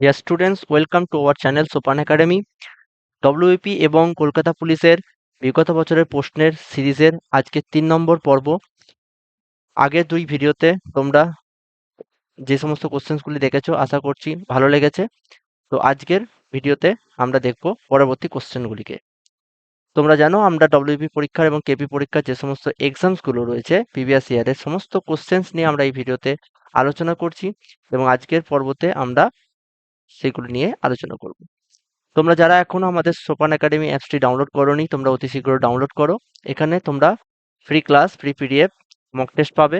Dear students welcome to our channel Sopan academy WP এবং কলকাতা পুলিশের বিগত বছরের প্রশ্নের সিরিজের আজকে তিন নম্বর পর্ব। আগের দুই ভিডিওতে তোমরা যে সমস্ত কোশ্চেন্সগুলি দেখেছ, আশা করছি ভালো লেগেছে। তো আজকের ভিডিওতে আমরা দেখব পরবর্তী কোশ্চেনগুলিকে। তোমরা জানো, আমরা ডব্লিউপি পরীক্ষার এবং কেপি পরীক্ষার যে সমস্ত এক্সামসগুলো রয়েছে প্রিভিয়াস ইয়ারের সমস্ত কোশ্চেন্স নিয়ে আমরা এই ভিডিওতে আলোচনা করছি এবং আজকের পর্বতে আমরা সেগুলো নিয়ে আলোচনা করব। তোমরা যারা এখনও আমাদের সোপান একাডেমি অ্যাপসটি ডাউনলোড করোনি, তোমরা অতি শীঘ্র ডাউনলোড করো। এখানে তোমরা free class free PDF mock test পাবে।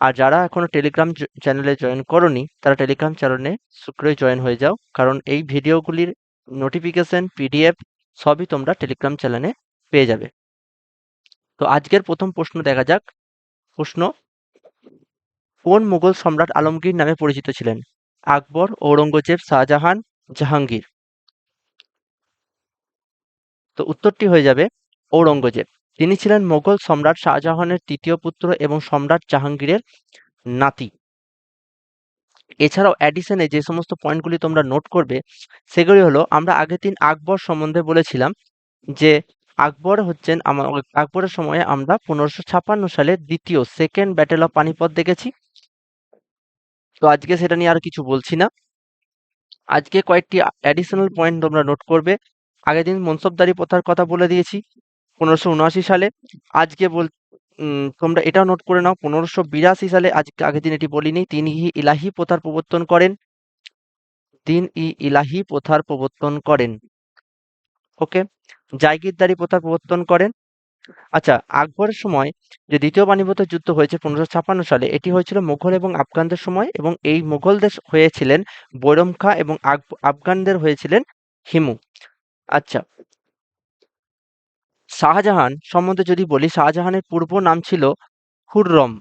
আর যারা এখনও টেলিগ্রাম চ্যানেলে জয়েন করনি, তারা টেলিগ্রাম চ্যানেলে শীঘ্রই জয়েন হয়ে যাও। কারণ এই ভিডিওগুলির নোটিফিকেশন পিডিএফ সবই তোমরা টেলিগ্রাম চ্যানেলে পেয়ে যাবে। তো আজকের প্রথম প্রশ্ন দেখা যাক। প্রশ্ন, কোন মুঘল সম্রাট আলমগীর নামে পরিচিত ছিলেন? আকবর, ঔরঙ্গজেব, শাহজাহান, জাহাঙ্গীর। তো উত্তরটি হয়ে যাবে ঔরঙ্গজেব। তিনি ছিলেন মোগল সম্রাট শাহজাহানের তৃতীয় পুত্র এবং সম্রাট জাহাঙ্গীরের নাতি। এছাড়াও অ্যাডিশনে যে সমস্ত পয়েন্টগুলি তোমরা নোট করবে, সেগুলি হলো, আমরা আগের দিন আকবর সম্বন্ধে বলেছিলাম যে আকবর হচ্ছেন আমার আকবরের সময়ে আমরা পনেরোশো ছাপ্পান্ন সালে দ্বিতীয় সেকেন্ড ব্যাটেল অফ পানিপথ দেখেছি। তো আজকে সেটা নিয়ে আর কিছু বলছি না। আজকে কয়েকটি অ্যাডিশনাল পয়েন্ট তোমরা নোট করবে। আগের দিন মনসবদারি প্রথার কথা বলে দিয়েছি, পনেরোশো উনআশি সালে। আজকে বল তোমরা এটাও নোট করে নাও, পনেরোশো বিরাশি সালে আজকে আগের দিন এটি বলিনি। তিনি ই ইলাহি প্রথার প্রবর্তন করেন। দিন ই ইলাহি প্রথার প্রবর্তন করেন। ওকে জায়গিরদারি প্রথার প্রবর্তন করেন। আচ্ছা আকবরের সময় যে দ্বিতীয় পানিপথ যুদ্ধ হয়েছে পনেরোশো ছাপ্পান্ন সালে, এটি হয়েছিল মুঘল এবং আফগানদের সময় এবং এই মুঘলদের হয়েছিলেন বৈরম খা এবং আফগানদের হয়েছিলেন হিমু। আচ্ছা। শাহজাহান সম্বন্ধে যদি বলি, শাহজাহানের পূর্ব নাম ছিল খুররম।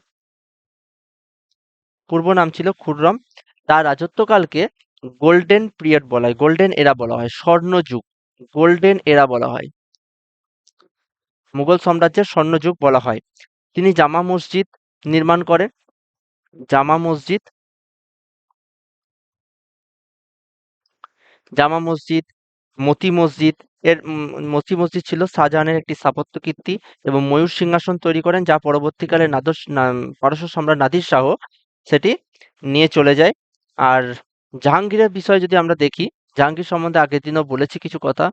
পূর্ব নাম ছিল খুররম। তার রাজত্বকালকে গোল্ডেন পিরিয়ড বলা হয়, গোল্ডেন এরা বলা হয়, স্বর্ণযুগ, গোল্ডেন এরা বলা হয়। মুঘল সাম্রাজ্যের স্বর্ণযুগ বলা হয়। তিনি জামা মসজিদ নির্মাণ করেন। জামা মসজিদ জামা মসজিদ, মতি মসজিদ, এর মতি মসজিদ ছিল শাহজাহানের একটি স্থাপত্য কীর্তি এবং ময়ূর সিংহাসন তৈরি করেন, যা পরবর্তীকালে নাদর পারস্য সম্রাট নাদির শাহ সেটি নিয়ে চলে যায়। আর জাহাঙ্গীরের বিষয়ে যদি আমরা দেখি, জাহাঙ্গীর সম্বন্ধে আগের দিনও বলেছি কিছু কথা।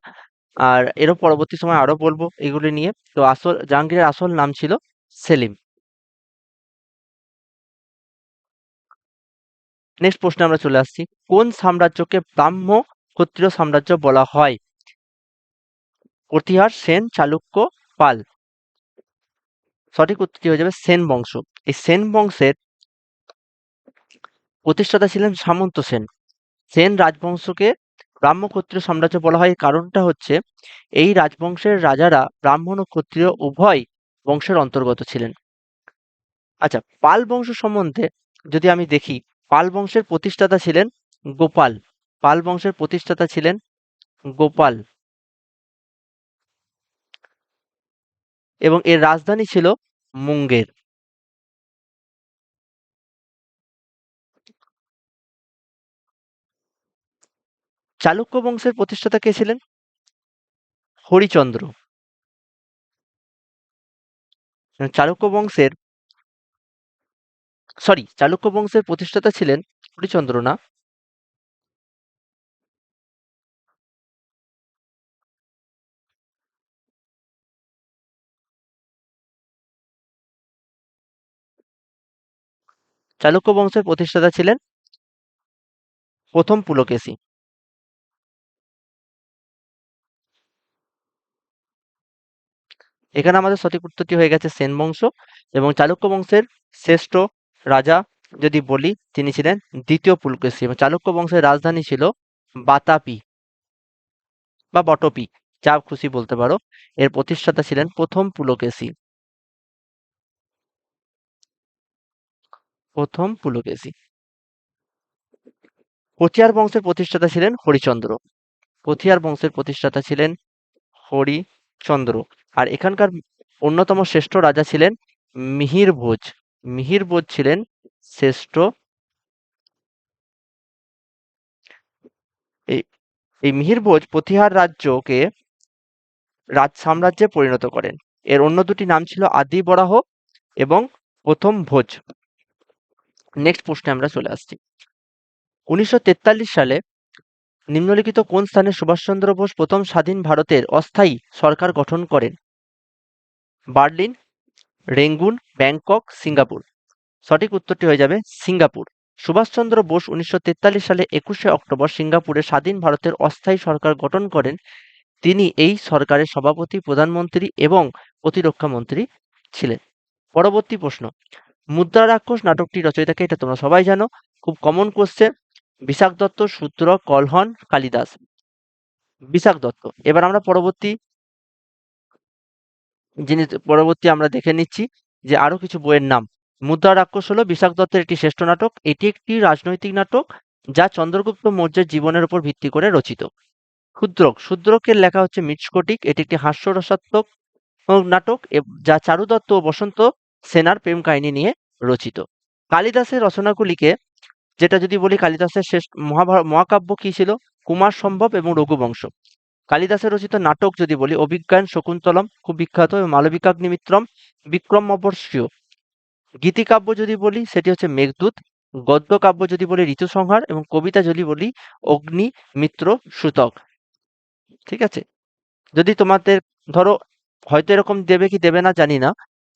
আর এরও পরবর্তী সময় আরও বলব এগুলি নিয়ে। তো আসল, জাহাঙ্গীরের আসল নাম ছিল সেলিম। নেক্সট প্রশ্নে আমরা চলে আসছি। কোন সাম্রাজ্যকে ব্রাহ্ম ক্ষত্রিয় সাম্রাজ্য বলা হয়? প্রতিহার সেন, চালুক্য, পাল। সঠিক উত্তরটি হয়ে যাবে সেন বংশ। এই সেন বংশের প্রতিষ্ঠাতা ছিলেন সামন্ত সেন। সেন রাজবংশকে ব্রাহ্ম ক্ষত্রিয় সাম্রাজ্য বলা হয়। কারণটা হচ্ছে, এই রাজবংশের রাজারা ব্রাহ্মণ ও ক্ষত্রিয় উভয় বংশের অন্তর্গত ছিলেন। আচ্ছা পাল বংশ সম্বন্ধে যদি আমি দেখি, পাল বংশের প্রতিষ্ঠাতা ছিলেন গোপাল। পাল বংশের প্রতিষ্ঠাতা ছিলেন গোপাল। এবং এর রাজধানী ছিল মুঙ্গের। চালুক্য বংশের প্রতিষ্ঠাতা কে ছিলেন? হরিচন্দ্র। চালুক্য বংশের সরি চালুক্য বংশের প্রতিষ্ঠাতা ছিলেন হরিচন্দ্র না? চালুক্য বংশের প্রতিষ্ঠাতা ছিলেন প্রথম পুলকেশী। এখানে আমাদের সঠিক উত্তরটি হয়ে গেছে সেন বংশ এবং চালুক্য বংশের শ্রেষ্ঠ রাজা যদি বলি, তিনি ছিলেন দ্বিতীয় পুলকেশী এবং চালুক্য বংশের রাজধানী ছিল বাতাপি বা বটপি, যা খুশি বলতে পারো। এর প্রতিষ্ঠাতা ছিলেন প্রথম পুলকেশী। প্রথম পুলকেশী। পথিয়ার বংশের প্রতিষ্ঠাতা ছিলেন হরিচন্দ্র। পথিয়ার বংশের প্রতিষ্ঠাতা ছিলেন হরিচন্দ্র। আর এখানকার অন্যতম শ্রেষ্ঠ রাজা ছিলেন মিহির ভোজ। মিহির ভোজ ছিলেন শ্রেষ্ঠ এই মিহিরভোজ প্রতিহার রাজ্যকে রাজ সাম্রাজ্যে পরিণত করেন। এর অন্য দুটি নাম ছিল আদি বরাহ এবং প্রথম ভোজ। নেক্সট প্রশ্নে আমরা চলে আসছি। উনিশশো তেতাল্লিশ সালে নিম্নলিখিত কোন স্থানে সুভাষচন্দ্র বোস প্রথম স্বাধীন ভারতের অস্থায়ী সরকার গঠন করেন? Berlin, Rangoon, Bangkok, Singapore. সঠিক উত্তরটি হয়ে যাবে সিঙ্গাপুর। সুভাষচন্দ্র বোস উনিশশো তেতাল্লিশ সালে একুশে অক্টোবর সিঙ্গাপুরে স্বাধীন ভারতের অস্থায়ী সরকার গঠন করেন। তিনি এই সরকারের সভাপতি, প্রধানমন্ত্রী এবং প্রতিরক্ষা মন্ত্রী ছিলেন। পরবর্তী প্রশ্ন। মুদ্রা রাক্ষস নাটকটি রচয়িতাকে, এটা তোমরা সবাই জানো, খুব কমন কোশ্চেন বিশাখ দত্ত, সূত্র, কলহন, কালিদাস। বিশাখ দত্ত। এবার আমরা পরবর্তী জিনিস পরবর্তী আমরা দেখে নিচ্ছি যে আরও কিছু বইয়ের নাম। মুদ্রা রাক্ষস হলো বিশাখ দত্তের একটি শ্রেষ্ঠ নাটক। এটি একটি রাজনৈতিক নাটক যা চন্দ্রগুপ্ত মৌর্যের জীবনের উপর ভিত্তি করে রচিত। ক্ষুদ্রক। শূদ্রকের লেখা হচ্ছে মিটস্কটিক এটি একটি হাস্যরসাত্মক নাটক যা চারুদত্ত ও বসন্ত সেনার প্রেম কাহিনী নিয়ে রচিত। কালিদাসের রচনাগুলিকে, যেটা যদি বলি কালিদাসের শেষ মহাভারত মহাকাব্য কি ছিল? কুমার সম্ভব এবং রঘুবংশ। কালিদাসের রচিত নাটক যদি বলি, অভিজ্ঞান, শকুন্তলম খুব বিখ্যাত এবং মালবিকাগ্নিমিত্রম বিক্রম অবশ্যীয়। গীতিকাব্য যদি বলি, সেটি হচ্ছে মেঘদূত। গদ্য কাব্য যদি বলি ঋতুসংহার এবং কবিতা যদি বলি, অগ্নি, মিত্র, সূতক। ঠিক আছে? যদি তোমাদের, ধরো, হয়তো এরকম দেবে কি দেবে না জানি না।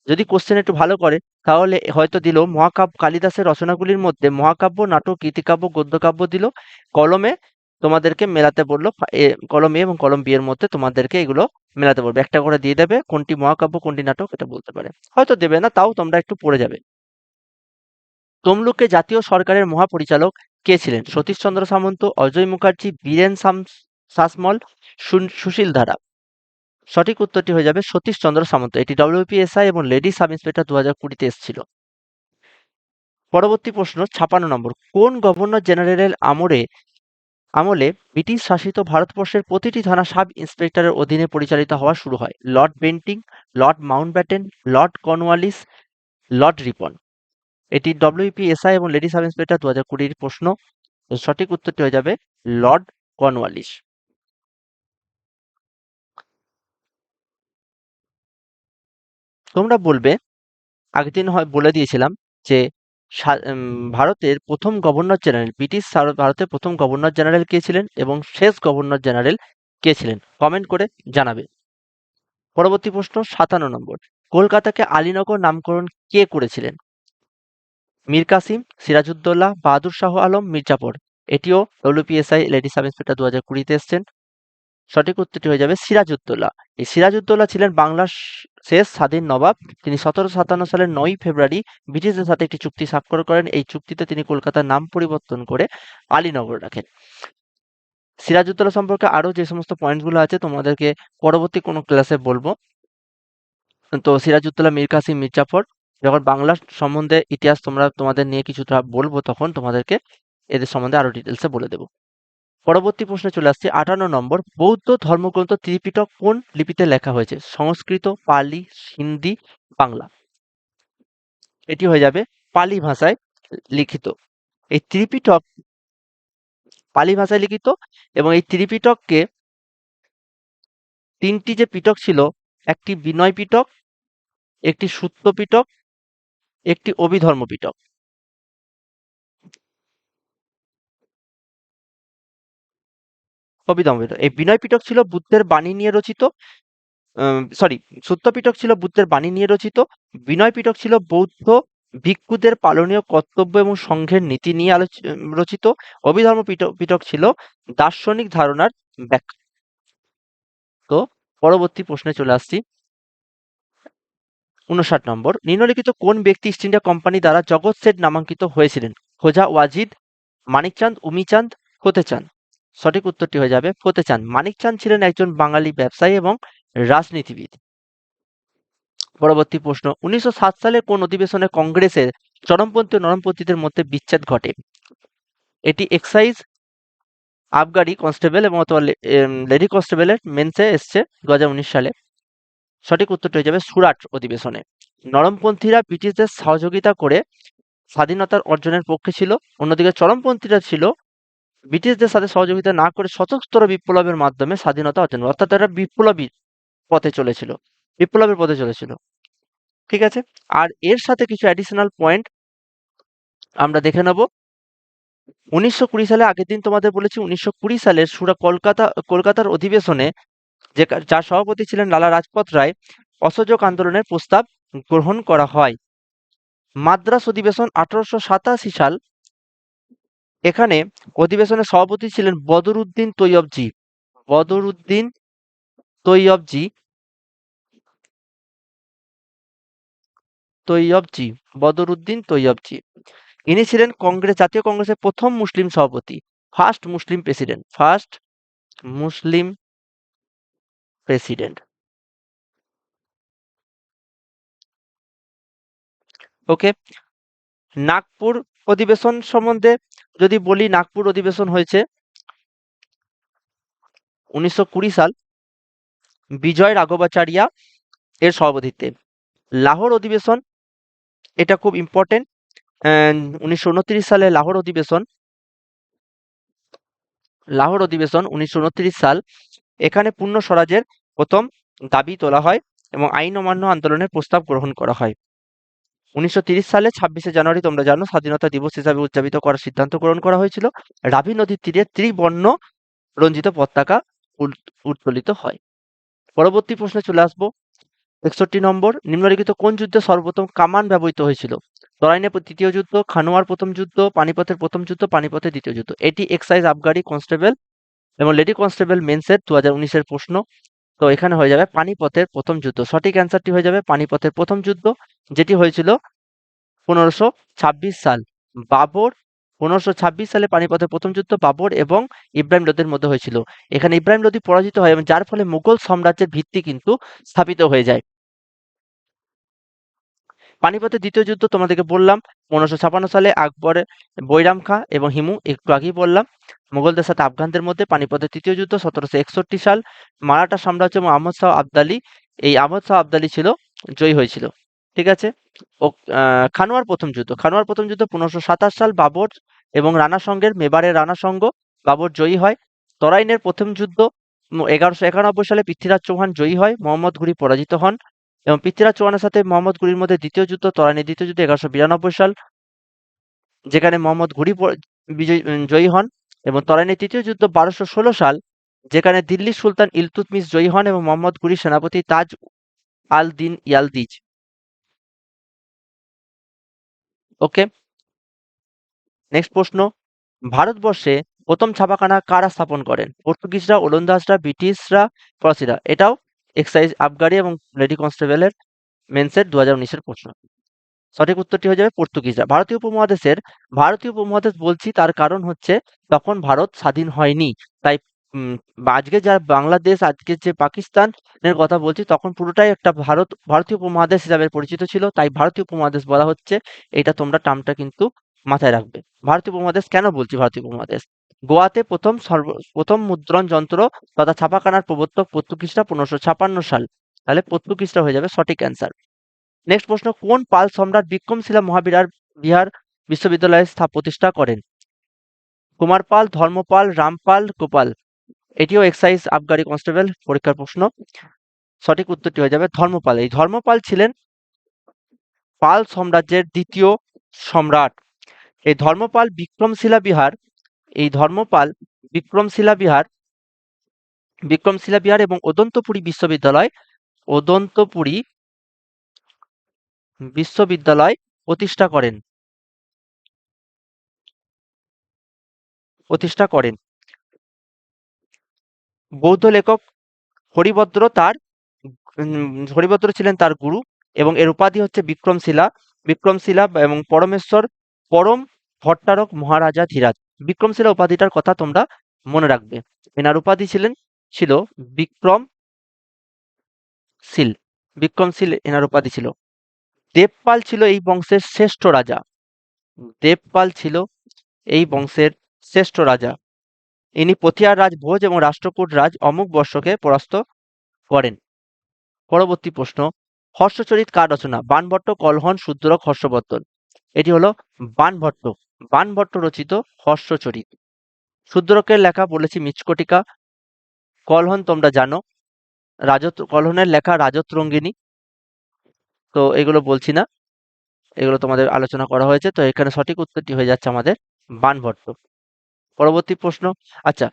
যদি কোশ্চেন একটু ভালো করে, তাহলে হয়তো দিল, মহাকাব্য, কালিদাসের রচনাগুলির মধ্যে মহাকাব্য, নাটক গীতিকাব্য গদ্যকাব্য দিল। কলমে তোমাদেরকে মেলাতে বলল কলম এ এবং কলম বি এর মধ্যে তোমাদেরকে এগুলো মেলাতে বলবে। একটা করে দিয়ে দেবে কোনটি মহাকাব্য, কোনটি নাটক, এটা বলতে পারে। হয়তো দেবে না, তাও তোমরা একটু পড়ে যাবে। তমলুকে জাতীয় সরকারের মহাপরিচালক কে ছিলেন? সতীশচন্দ্র সামন্ত, অজয় মুখার্জি, বীরেন সাম- শাসমল সুশীল ধারা। সঠিক উত্তরটি হয়ে যাবে সতীশচন্দ্র সামন্ত। এটি ডব্লিউপিএসআই এবং লেডি সাব ইন্সপেক্টর দু হাজার কুড়িতে এসেছিল। পরবর্তী প্রশ্ন, ছাপান্ন নম্বর। কোন গভর্নর জেনারেলের আমলে আমলে ব্রিটিশ শাসিত ভারতবর্ষের প্রতিটি থানা সাব ইন্সপেক্টরের অধীনে পরিচালিত হওয়া শুরু হয়। Lord Bentinck, lord Mountbatten, lord Cornwallis, lord Ripon. এটি ডব্লিউপিএসআই এবং লেডি সাব ইন্সপেক্টর দু হাজার কুড়ির প্রশ্ন। সঠিক উত্তরটি হয়ে যাবে লর্ড কর্নওয়ালিস। তোমরা বলবে, আগের দিন হয় বলে দিয়েছিলাম যে ভারতের প্রথম গভর্নর জেনারেল, ব্রিটিশ ভারতের প্রথম গভর্নর জেনারেল কে ছিলেন এবং শেষ গভর্নর জেনারেল কে ছিলেন? কমেন্ট করে জানাবে। পরবর্তী প্রশ্ন, সাতান্ন নম্বর। কলকাতাকে আলীনগর নামকরণ কে করেছিলেন? মীর কাসিম, সিরাজউদ্দৌলা, বাহাদুর শাহ আলম মির্জাফর এটিও ডব্লিউপিএসআই লেডি সাব ইন্সপেক্টর দু হাজার কুড়িতে এসছেন। সঠিক উত্তরটি হয়ে যাবে সিরাজউদ্দৌলা। এই সিরাজউদ্দৌলা ছিলেন বাংলার শেষ স্বাধীন নবাব। তিনি সতেরো সাতান্ন সালের নয় ফেব্রুয়ারি ব্রিটিশদের সাথে একটি চুক্তি স্বাক্ষর করেন। এই চুক্তিতে তিনি কলকাতার নাম পরিবর্তন করে আলীনগর রাখেন। সিরাজউদ্দৌলা সম্পর্কে আরও যে সমস্ত পয়েন্টগুলো আছে তোমাদেরকে পরবর্তী কোনো ক্লাসে বলব। তো সিরাজউদ্দৌলা, মীর কাসিম, মির্জাফর, যখন বাংলা সম্বন্ধে ইতিহাস তোমরা তোমাদের নিয়ে কিছুটা বলব তখন তোমাদেরকে এদের সম্বন্ধে আরও ডিটেলসে বলে দেবো। পরবর্তী প্রশ্নে চলে আসছে। আটান্ন নম্বর, বৌদ্ধ ধর্মগ্রন্থ ত্রিপিটক কোন লিপিতে লেখা হয়েছে? সংস্কৃত, পালি হিন্দি বাংলা। এটি হয়ে যাবে পালি ভাষায় লিখিত। এই ত্রিপিটক পালি ভাষায় লিখিত এবং এই ত্রিপিটককে তিনটি যে পিটক ছিল, একটি বিনয় পিটক, একটি সূত্র পিটক, একটি অভিধর্ম পিটক। পিটক এই বিনয় পিটক ছিল বুদ্ধের বাণী নিয়ে রচিত সরি সূত্র পিটক ছিল বুদ্ধের বাণী নিয়ে রচিত, বিনয় পিটক ছিল বৌদ্ধ ভিক্ষুদের পালনীয় কর্তব্য এবং সংঘের নীতি নিয়ে আলোচ রচিত, অভিধর্ম পিটক ছিল দার্শনিক ধারণার ব্যাখ্যা। তো পরবর্তী প্রশ্নে চলে আসছি। উনষাট নম্বর, নিম্নলিখিত কোন ব্যক্তি ইস্ট ইন্ডিয়া কোম্পানি দ্বারা জগৎ সেট নামাঙ্কিত হয়েছিলেন? খোজা ওয়াজিদ, মানিকচাঁদ, উমিচাঁদ ফতেচাঁদ সঠিক উত্তরটি হয়ে যাবে ফতেচাঁদ মানিকচাঁদ ছিলেন একজন বাঙালি ব্যবসায়ী এবং রাজনীতিবিদ। পরবর্তী প্রশ্ন, উনিশশো সাত সালে কোন অধিবেশনে কংগ্রেসের চরমপন্থী ও নরমপন্থীদের মধ্যে বিচ্ছেদ ঘটে? এটি এক্সাইজ, আবগারি কনস্টেবল এবং অথবা লেডি কনস্টেবলের মেন্সে এসছে দু হাজার উনিশ সালে। সঠিক উত্তরটি হয়ে যাবে সুরাট অধিবেশনে। নরমপন্থীরা ব্রিটিশদের সহযোগিতা করে স্বাধীনতার অর্জনের পক্ষে ছিল, অন্যদিকে চরমপন্থীরা ছিল ব্রিটিশদের সাথে সহযোগিতা না করে সশস্ত্র বিপ্লবের মাধ্যমে স্বাধীনতা অর্জন অর্থাৎ এরা বিপ্লবী পথে চলেছিল বিপ্লবের পথে চলেছিল। ঠিক আছে? আর এর সাথে কিছু অ্যাডিশনাল পয়েন্ট আমরা দেখে নেব। উনিশশো কুড়ি সালে, আগের দিন তোমাদের বলেছি, উনিশশো কুড়ি সালের সুরা কলকাতা, কলকাতার অধিবেশনে যে যার সভাপতি ছিলেন লালা রাজপথ রায়, অসহযোগ আন্দোলনের প্রস্তাব গ্রহণ করা হয়। মাদ্রাস অধিবেশন আঠারোশো সাতাশি সাল এখানে অধিবেশনের সভাপতি ছিলেন বদরুদ্দিন তৈয়বজি। বদরুদ্দিন তৈয়বজি। তৈয়বজি, বদরুদ্দিন তৈয়বজি। ইনি ছিলেন কংগ্রেস, জাতীয় কংগ্রেসের প্রথম মুসলিম সভাপতি, first Muslim president, first Muslim president. Okay, Nagpur অধিবেশন সম্বন্ধে যদি বলি নাগপুর অধিবেশন হয়েছে, উনিশশো কুড়ি সাল বিজয় রাঘবাচারিয়া এর সভাপতিত্বে। লাহোর অধিবেশন, এটা খুব ইম্পর্টেন্ট উনিশশো উনত্রিশ সালে লাহোর অধিবেশন লাহোর অধিবেশন উনিশশো উনত্রিশ সাল, এখানে পূর্ণ স্বরাজের প্রথম দাবি তোলা হয় এবং আইন অমান্য আন্দোলনের প্রস্তাব গ্রহণ করা হয়। উনিশশো সালে ছাব্বিশে জানুয়ারি তোমরা জানো, স্বাধীনতা দিবস হিসাবে উদযাপিত করার সিদ্ধান্ত গ্রহণ করা হয়েছিল। রাবি নদীর তীরে ত্রিবর্ণ রঞ্জিত পতাকা উত্তোলিত হয়। পরবর্তী প্রশ্নে চলে আসব। একষট্টি নম্বর, নিম্নলিখিত কোন যুদ্ধে সর্বপ্রথম কামান ব্যবহৃত হয়েছিল? তরাইনে তৃতীয় যুদ্ধ, খানোয়ার প্রথম যুদ্ধ, পানিপথের প্রথম যুদ্ধ, পানিপথের দ্বিতীয় যুদ্ধ। এটি এক্সাইজ আবগারি কনস্টেবল এবং লেডি কনস্টেবল মেন্সের দু হাজার উনিশের প্রশ্ন। তো এখানে হয়ে যাবে পানিপথের প্রথম যুদ্ধ। সঠিক অ্যান্সারটি হয়ে যাবে পানিপথের প্রথম যুদ্ধ, যেটি হয়েছিল পনেরোশো ছাব্বিশ সাল। বাবর পনেরোশো ছাব্বিশ সালে পানিপথের প্রথম যুদ্ধ বাবর এবং ইব্রাহিম লোদের মধ্যে হয়েছিল। এখানে ইব্রাহিম লোদি পরাজিত হয় এবং যার ফলে মুঘল সাম্রাজ্যের ভিত্তি কিন্তু স্থাপিত হয়ে যায়। পানিপথের দ্বিতীয় যুদ্ধ তোমাদেরকে বললাম পনেরোশো ছাপান্ন সালে আকবরের বৈরাম খাঁ এবং হিমু একটু আগেই বললাম, মুঘলদের সাথে আফগানদের মধ্যে পানিপথের তৃতীয় যুদ্ধ সতেরোশো একষট্টি সাল, মারাঠা সাম্রাজ্য এবং আহমদ শাহ আবদালি, এই আহমদ শাহ আবদালি ছিল, জয়ী হয়েছিল। ঠিক আছে? ও খানোয়ার প্রথম যুদ্ধ। খানোয়ার প্রথম যুদ্ধ পনেরোশো সাতাশ সাল, বাবর এবং রানা সঙ্গের মেবারের রানা সঙ্গ বাবর জয়ী হয়। তরাইনের প্রথম যুদ্ধ এগারোশো একানব্বই সালে পৃথ্বীরাজ চৌহান জয়ী হয়, মোহাম্মদ ঘুরি পরাজিত হন। এবং পৃথ্বীরাজ চৌহানের সাথে মোহাম্মদ ঘুরির মধ্যে দ্বিতীয় যুদ্ধ, তরাইনের দ্বিতীয় যুদ্ধ এগারোশো বিরানব্বই সাল, যেখানে মোহাম্মদ ঘুরি বিজয়ী জয়ী হন এবং তরাইনের তৃতীয় যুদ্ধ বারোশো ষোলো সাল, যেখানে দিল্লির সুলতান ইলতুতমিশ জয়ী হন এবং মোহাম্মদ ঘুরির সেনাপতি তাজ আল দিন ইয়ালদিজ। ওকে, নেক্সট প্রশ্ন। ভারতবর্ষে প্রথম ছাপাখানা কারা স্থাপন করেন? পর্তুগিজরা, ওলন্দাজরা, ব্রিটিশরা, ফরাসিরা। এটাও এক্সাইজ আবগারি এবং লেডি কনস্টেবলের মেন্সের দু হাজার উনিশের প্রশ্ন। সঠিক উত্তরটি হয়ে যাবে পর্তুগিজরা। ভারতীয় উপমহাদেশের, ভারতীয় উপমহাদেশ বলছি তার কারণ হচ্ছে তখন ভারত স্বাধীন হয়নি। তাই আজকে যা বাংলাদেশ, আজকে যে পাকিস্তানের কথা বলছি তখন পুরোটাই একটা ভারত, ভারতীয় উপমহাদেশ হিসাবে পরিচিত ছিল। তাই ভারতীয় উপমহাদেশ বলা হচ্ছে, এটা তোমরা টার্মটা কিন্তু মাথায় রাখবে। ভারতীয় উপমহাদেশ কেন বলছি ভারতীয় উপমহাদেশ? গোয়াতে প্রথম সর্ব, প্রথম মুদ্রণ যন্ত্র তথা ছাপাখানার প্রবর্তক পর্তুগিজরা পনেরোশো ছাপান্ন সাল। তাহলে পর্তুগিজরা হয়ে যাবে সঠিক অ্যান্সার নেক্সট প্রশ্ন, কোন পাল সম্রাট বিক্রমশিলা মহাবিহার বিহার বিশ্ববিদ্যালয়ে প্রতিষ্ঠা করেন? কুমারপাল, ধর্মপাল, রামপাল, গোপাল। এটিও এক্সাইজ আবগারি কনস্টেবল পরীক্ষার প্রশ্ন। সঠিক উত্তরটি হয়ে যাবে ধর্মপাল। এই ধর্মপাল ছিলেন পাল সাম্রাজ্যের দ্বিতীয় সম্রাট। এই ধর্মপাল বিক্রমশিলা বিহার এই ধর্মপাল বিক্রমশিলা বিহার বিক্রমশিলা বিহার এবং ওদন্তপুরী বিশ্ববিদ্যালয় ওদন্তপুরী বিশ্ববিদ্যালয় প্রতিষ্ঠা করেন। প্রতিষ্ঠা করেন। বৌদ্ধ লেখক হরিভদ্র তার হরিভদ্র ছিলেন তার গুরু এবং এর উপাধি হচ্ছে বিক্রমশিলা। বিক্রমশিলা এবং পরমেশ্বর পরম ভট্টারক মহারাজা ধীরাজ। বিক্রমশিলা উপাধিটার কথা তোমরা মনে রাখবে। এনার উপাধি ছিলেন, ছিল বিক্রম শীল। বিক্রমশীল এনার উপাধি ছিল। দেবপাল ছিল এই বংশের শ্রেষ্ঠ রাজা। দেবপাল ছিল এই বংশের শ্রেষ্ঠ রাজা। ইনি পথিয়ার রাজ ভোজ এবং রাষ্ট্রকূট রাজ অমুক বর্ষকে পরাস্ত করেন। পরবর্তী প্রশ্ন, হর্ষচরিত কার রচনা? বানভট্ট, কলহন, শুদ্রক, হর্ষবর্ধন। এটি হলো বানভট্ট। বানভট্ট রচিত হর্ষচরিত। শূদ্রকের লেখা বলেছি মিচকটিকা। কলহন তোমরা জানো। রাজত কলহনের লেখা রাজত রঙ্গিনী তো এগুলো বলছি না। এগুলো তোমাদের আলোচনা করা হয়েছে। তো এখানে সঠিক উত্তরটি হয়ে যাচ্ছে আমাদের বানভট্ট। পরবর্তী প্রশ্ন। আচ্ছা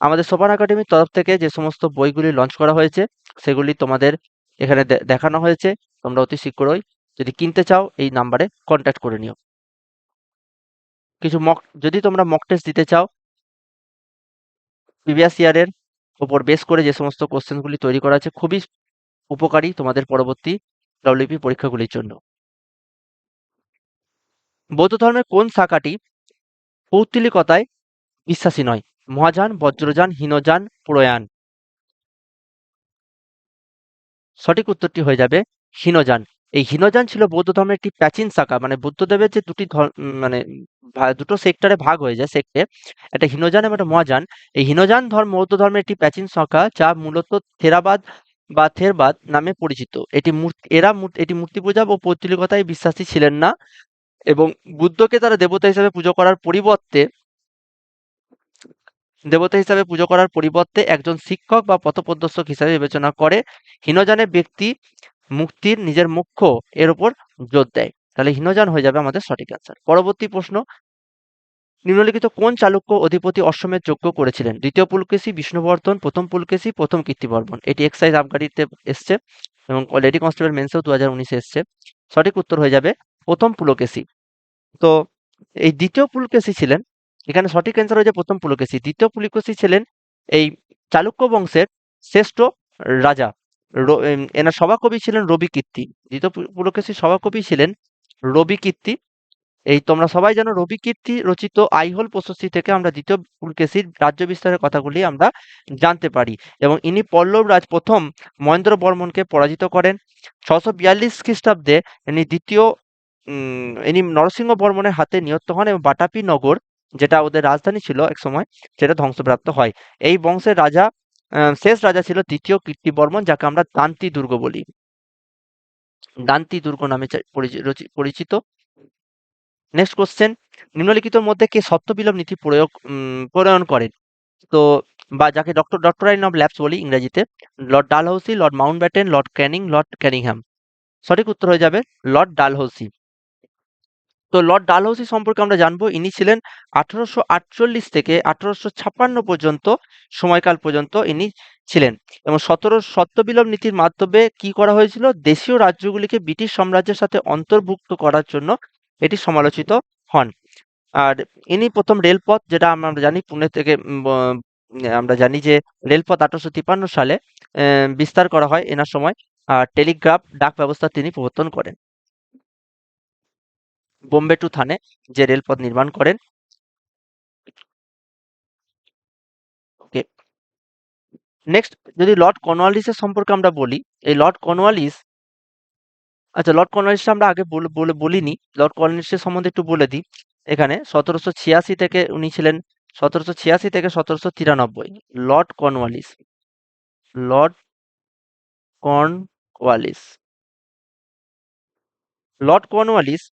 আমাদের সোপান একাডেমির তরফ থেকে যে সমস্ত বইগুলি লঞ্চ করা হয়েছে, সেগুলি তোমাদের এখানে দেখানো হয়েছে। তোমরা অতি শীঘ্রই যদি কিনতে চাও, এই নাম্বারে কন্ট্যাক্ট করে নিও। কিছু মক যদি তোমরা মক টেস্ট দিতে চাও প্রিভিয়াস ইয়ারের উপর বেস করে যে সমস্ত কোশ্চেনগুলি তৈরি করা আছে, খুবই উপকারী তোমাদের পরবর্তী ডব্লিউপি পরীক্ষাগুলির জন্য। বৌদ্ধ ধর্মের কোন শাখাটি পৌত্তলিকতায় বিশ্বাসী নয়? মহাযান, বজ্রযান, হীনযান প্রয়াণ সঠিক উত্তরটি হয়ে যাবে হীনযান। এই হীনযান ছিল বৌদ্ধ ধর্মের একটি প্রাচীন শাখা। মানে বুদ্ধদেবের যে দুটি মানে দুটো সেক্টরে ভাগ হয়ে যায়, সেক্টে। একটা হীনযান এবং একটা মহাযান। এই হীনযান ধর্ম, বৌদ্ধ ধর্মের একটি প্রাচীন শাখা যা মূলত থেরাবাদ বা থেরবাদ নামে পরিচিত। এটি এরা এটি মূর্তি পূজা ও পৌত্তলিকতায় বিশ্বাসী ছিলেন না এবং বুদ্ধকে তারা দেবতা হিসাবে পুজো করার পরিবর্তে, দেবতা হিসাবে পুজো করার পরিবর্তে একজন শিক্ষক বা পথপ্রদর্শক হিসাবে বিবেচনা করে। হীনযানে ব্যক্তি মুক্তির নিজের মুখ্য এর উপর জোর দেয়। তাহলে হীনযান হয়ে যাবে আমাদের সঠিক অ্যান্সার পরবর্তী প্রশ্ন, নিম্নলিখিত কোন চালুক্য অধিপতি অশ্বমেধ যজ্ঞ করেছিলেন? দ্বিতীয় পুলকেশী, বিষ্ণুবর্ধন, প্রথম পুলকেশী, প্রথম কীর্তিবর্মন এটি এক্সাইজ আবগারিতে এসছে এবং লেডি কনস্টেবল মেন্সেও দু হাজার উনিশে এসছে। সঠিক উত্তর হয়ে যাবে প্রথম পুলকেশী। তো এই দ্বিতীয় পুলকেশী ছিলেন, এখানে সঠিক অ্যান্সার হয়ে যায় প্রথম পুলকেশী। দ্বিতীয় পুলকেশী ছিলেন এই চালুক্য বংশের শ্রেষ্ঠ রাজা। এনার সভাকবি ছিলেন রবি কীর্তি। দ্বিতীয় পুলকেশীর সভাকবি ছিলেন রবি কীর্তি। এই তোমরা সবাই জানো রবি কীর্তি রচিত আইহোল প্রশস্তি থেকে আমরা দ্বিতীয় পুলকেশীর রাজ্য বিস্তারের কথাগুলি আমরা জানতে পারি এবং ইনি পল্লব রাজ প্রথম মহেন্দ্র বর্মনকে পরাজিত করেন। ছশো বিয়াল্লিশ খ্রিস্টাব্দে ইনি দ্বিতীয় ইনি নরসিংহ বর্মনের হাতে নিহত হন এবং বাটাপি নগর, যেটা ওদের রাজধানী ছিল এক সময়, সেটা ধ্বংসপ্রাপ্ত হয়। এই বংশের রাজা শেষ রাজা ছিল দ্বিতীয় কীর্তিবর্মন যাকে আমরা দান্তি দুর্গ বলি। দান্তি দুর্গ নামে পরিচিত। নেক্সট কোশ্চেন নিম্নলিখিতর মধ্যে কে সত্যবিলোপ নীতি প্রয়োগ প্রণয়ন করেন? তো বা যাকে doctor doctor doctrine of lapse বলি ইংরেজিতে lord Dalhousie lord Mountbatten lord Canning lord Cunningham সঠিক উত্তর হয়ে যাবে লর্ড ডালহৌসি। তো লর্ড ডালহৌসি সম্পর্কে আমরা জানব। ইনি ছিলেন আঠারোশো আটচল্লিশ থেকে আঠারোশো ছাপ্পান্ন পর্যন্ত, সময়কাল পর্যন্ত ইনি ছিলেন। এবং সতেরো সত্যবিলোপ নীতির মাধ্যমে কি করা হয়েছিল? দেশীয় রাজ্যগুলিকে ব্রিটিশ সাম্রাজ্যের সাথে অন্তর্ভুক্ত করার জন্য এটি সমালোচিত হন। আর ইনি প্রথম রেলপথ, যেটা আমরা জানি পুনে থেকে আমরা জানি যে রেলপথ আঠারোশো তিপ্পান্ন সালে বিস্তার করা হয় এনার সময়। আর টেলিগ্রাফ, ডাক ব্যবস্থা তিনি প্রবর্তন করেন। বোম্বে টু থানে যে রেলপথ নির্মাণ করেন। ওকে। নেক্সট যদি লর্ড কর্নওয়ালিসের সম্পর্কে আমরা বলি, এই লর্ড কর্নওয়ালিস আচ্ছা লর্ড কর্নওয়ালিসটা আমরা আগে বল- বলে, বলিনি। লর্ড কর্নওয়ালিসের সম্বন্ধে একটু বলে দিই। এখানে সতেরোশো ছিয়াশি থেকে উনি ছিলেন, সতেরোশো ছিয়াশি থেকে সতেরোশো তিরানব্বই। Lord Cornwallis. Lord Cornwallis. Lord Cornwallis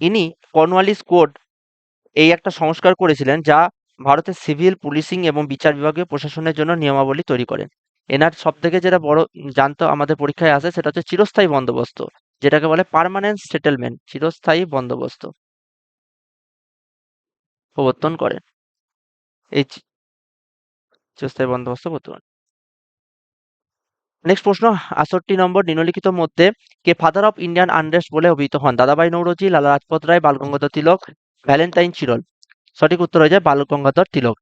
ইনি কর্নওয়ালিস কোড এই একটা সংস্কার করেছিলেন যা ভারতের সিভিল পুলিশিং এবং বিচার বিভাগীয় প্রশাসনের জন্য নিয়মাবলী তৈরি করেন। এনার সব থেকে যেটা বড় জানতো আমাদের পরীক্ষায় আসে সেটা হচ্ছে চিরস্থায়ী বন্দোবস্ত, যেটাকে বলে পার্মানেন্ট সেটেলমেন্ট চিরস্থায়ী বন্দোবস্ত। প্রবর্তন করেন। এই চিরস্থায়ী বন্দোবস্ত প্রবর্তন নেক্সট প্রশ্ন, আটষট্টি নম্বর নিম্নলিখিত মধ্যে কে ফাদার অফ ইন্ডিয়ান আনরেস্ট বলে অভিহিত হন? দাদাভাই নৌরজি, লালা রাজপত রায়, বালগঙ্গাধর তিলক ভ্যালেন্টাইন চিরল সঠিক উত্তর হয়ে যায় Balgangadhar Tilak.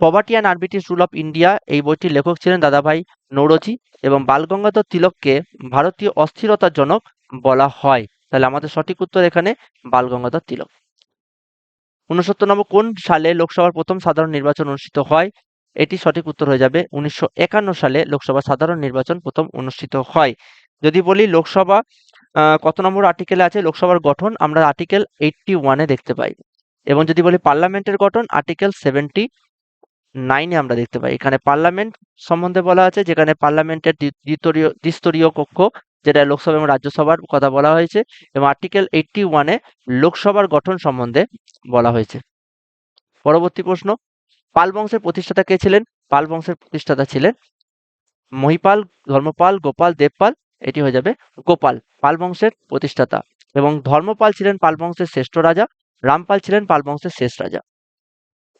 Poverty and unbritish rule of India এই বইটির লেখক ছিলেন দাদাভাই নৌরজি এবং বালগঙ্গাধর তিলককে ভারতীয় অস্থিরতার জনক বলা হয়। তাহলে আমাদের সঠিক উত্তর এখানে বালগঙ্গাধর তিলক। উনসত্তর নম্বর, কোন সালে লোকসভার প্রথম সাধারণ নির্বাচন অনুষ্ঠিত হয়? এটি সঠিক উত্তর হয়ে যাবে। উনিশশো একান্ন সালে লোকসভা সাধারণ নির্বাচন প্রথম অনুষ্ঠিত হয়। যদি বলি লোকসভা কত নম্বর আর্টিকেলে আছে? লোকসভার গঠন আমরা আর্টিকেল এইটটি ওয়ানে দেখতে পাই। এবং যদি বলি পার্লামেন্টের গঠন আর্টিকেল সেভেন্টি নাইনে আমরা দেখতে পাই। এখানে পার্লামেন্ট সম্বন্ধে বলা আছে, যেখানে পার্লামেন্টের দ্বি- দ্বিস্তরীয় দ্বিস্তরীয় কক্ষ, যেটা লোকসভা এবং রাজ্যসভার কথা বলা হয়েছে, এবং আর্টিকেল এইটটি ওয়ানে লোকসভার গঠন সম্বন্ধে বলা হয়েছে। পরবর্তী প্রশ্ন। পাল বংশের প্রতিষ্ঠাতা কে ছিলেন? পাল বংশের প্রতিষ্ঠাতা ছিলেন মহিপাল, ধর্মপাল, গোপাল, দেবপাল, এটি হয়ে যাবে গোপাল, পাল বংশের প্রতিষ্ঠাতা। এবং ধর্মপাল ছিলেন পাল বংশের শ্রেষ্ঠ রাজা, রামপাল ছিলেন পাল বংশের শেষ রাজা।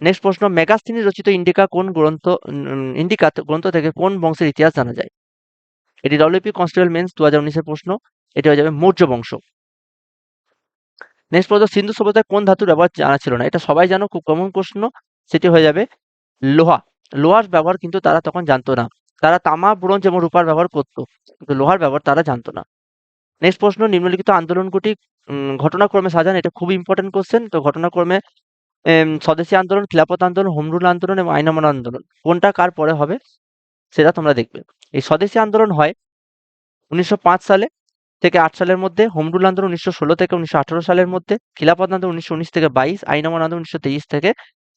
নেক্সট প্রশ্ন, মেগাস্তিনি রচিত ইন্ডিকা কোন গ্রন্থ ইন্ডিকা গ্রন্থ থেকে কোন বংশের ইতিহাস জানা যায়? এটি ডব্লিউপি কনস্টেবল মেন্স দু হাজার উনিশের প্রশ্ন, এটি হয়ে যাবে মৌর্য বংশ। নেক্সট প্রশ্ন, সিন্ধু সভ্যতায় কোন ধাতুর ব্যবহার জানা ছিল না? এটা সবাই জানো, খুব কমন প্রশ্ন। সেটি হয়ে যাবে লোহা। লোহার ব্যবহার কিন্তু তারা তখন জানতো না। তারা তামা ব্রোঞ্জ এবং রূপার ব্যবহার করতো কিন্তু লোহার ব্যবহার তারা জানতো না। নেক্সট প্রশ্ন নিম্নলিখিত আন্দোলনগুটি উম, ঘটনাক্রমে সাজান এটা খুব ইম্পর্টেন্ট কোশ্চেন তো ঘটনাক্রমে স্বদেশী আন্দোলন খিলাফত আন্দোলন হোমরুল আন্দোলন এবং আইন অমান্য আন্দোলন। কোনটা কার পরে হবে? সেটা তোমরা দেখবে। এই স্বদেশী আন্দোলন হয় উনিশশো পাঁচ সালে থেকে আট সালের মধ্যে হোমরুল আন্দোলন উনিশশো ষোলো থেকে উনিশশো আঠারো সালের মধ্যে খিলাফত আন্দোলন উনিশশো উনিশ থেকে বাইশ আইন অমান্য আন্দোলন উনিশশো তেইশ থেকে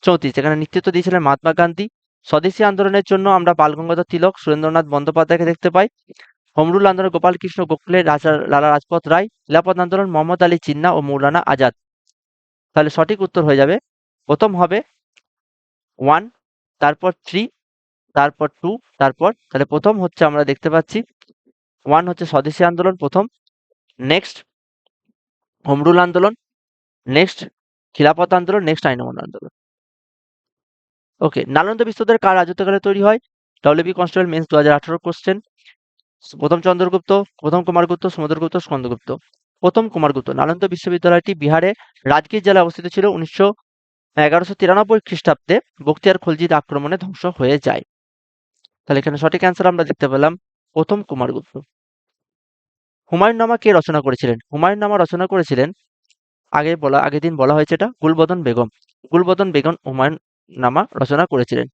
চৌত্রিশ এখানে নেতৃত্ব দিয়েছিলেন মহাত্মা গান্ধী। স্বদেশী আন্দোলনের জন্য আমরা বালগঙ্গাধর তিলক, সুরেন্দ্রনাথ বন্দ্যোপাধ্যায়কে দেখতে পাই। হোমরুল আন্দোলন গোপাল কৃষ্ণ গোখলে, রাজা, লালা রাজপথ রায় খিলাফত আন্দোলন, মোহাম্মদ আলী জিন্না ও মৌলানা আজাদ। তাহলে সঠিক উত্তর হয়ে যাবে। প্রথম হবে ওয়ান তারপর থ্রি তারপর টু তারপর, তাহলে প্রথম হচ্ছে আমরা দেখতে পাচ্ছি ওয়ান হচ্ছে স্বদেশী আন্দোলন প্রথম। নেক্সট হোমরুল আন্দোলন। নেক্সট খিলাফত আন্দোলন নেক্সট আইন অমান্য আন্দোলন। ওকে নালন্দা বিশ্ববিদ্যালয় কার রাজত্বকালে তৈরি হয়? ডব্লিউবি কনস্টেবল মেন্স দু হাজার আঠারো কোশ্চেন প্রথম চন্দ্রগুপ্ত, প্রথম কুমারগুপ্ত সমুদ্রগুপ্ত স্কন্দগুপ্ত প্রথম কুমারগুপ্ত, নালন্দা বিশ্ববিদ্যালয়টি বিহারে রাজগীর জেলায় অবস্থিত ছিল উনিশশো এগারোশো তিরানব্বই খ্রিস্টাব্দে। বখতিয়ার খলজির আক্রমণে ধ্বংস হয়ে যায়। তাহলে এখানে সঠিক অ্যান্সার আমরা দেখতে পেলাম প্রথম কুমারগুপ্ত। হুমায়ুন নামা কে রচনা করেছিলেন? হুমায়ুন নামা রচনা করেছিলেন, আগে বলা, আগের দিন বলা হয়েছে এটা, গুলবদন বেগম। গুলবদন বেগম হুমায়ুন নামা রচনা করেছিলেন।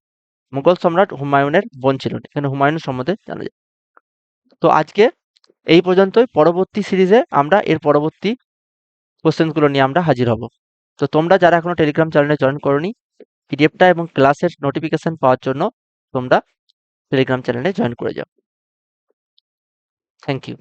মুঘল সম্রাট হুমায়ুনের বোন ছিলেন। এখানে হুমায়ুনের সম্বন্ধে জানা যায়। তো আজকে এই পর্যন্তই। পরবর্তী সিরিজে আমরা এর পরবর্তী কোশ্চেনগুলো নিয়ে আমরা হাজির হব। তো তোমরা যারা এখনও টেলিগ্রাম চ্যানেলে জয়েন করনি পিডিএফটা এবং ক্লাসের নোটিফিকেশন পাওয়ার জন্য তোমরা টেলিগ্রাম চ্যানেলে জয়েন করে যাও। Thank you